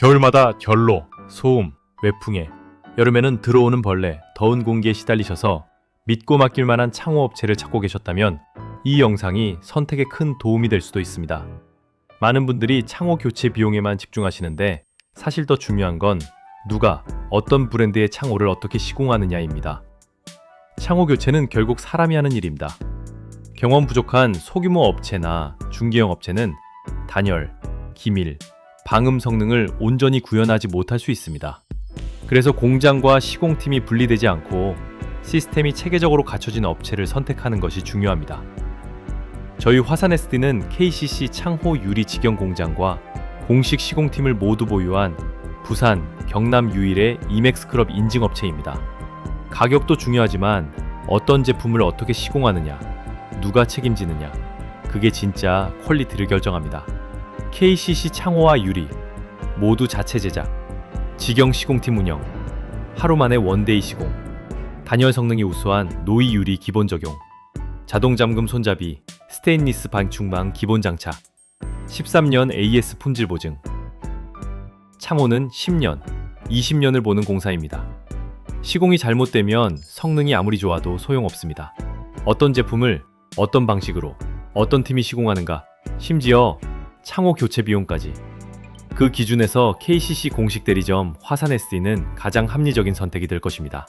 겨울마다 결로, 소음, 외풍에, 여름에는 들어오는 벌레, 더운 공기에 시달리셔서 믿고 맡길 만한 창호 업체를 찾고 계셨다면 이 영상이 선택에 큰 도움이 될 수도 있습니다. 많은 분들이 창호 교체 비용에만 집중하시는데 사실 더 중요한 건 누가 어떤 브랜드의 창호를 어떻게 시공하느냐입니다. 창호 교체는 결국 사람이 하는 일입니다. 경험 부족한 소규모 업체나 중기형 업체는 단열, 기밀, 방음 성능을 온전히 구현하지 못할 수 있습니다. 그래서 공장과 시공팀이 분리되지 않고 시스템이 체계적으로 갖춰진 업체를 선택하는 것이 중요합니다. 저희 화산 SD는 KCC 창호 유리 직영 공장과 공식 시공팀을 모두 보유한 부산, 경남 유일의 이맥스클럽 인증 업체입니다. 가격도 중요하지만 어떤 제품을 어떻게 시공하느냐, 누가 책임지느냐, 그게 진짜 퀄리티를 결정합니다. KCC 창호와 유리 모두 자체 제작, 직영 시공팀 운영, 하루 만에 원데이 시공, 단열 성능이 우수한 노이 유리 기본 적용, 자동 잠금 손잡이, 스테인리스 방충망 기본 장착, 13년 AS 품질 보증. 창호는 10년, 20년을 보는 공사입니다. 시공이 잘못되면 성능이 아무리 좋아도 소용없습니다. 어떤 제품을 어떤 방식으로 어떤 팀이 시공하는가, 심지어 창호 교체 비용까지. 그 기준에서 KCC 공식 대리점 화산 SD는 가장 합리적인 선택이 될 것입니다.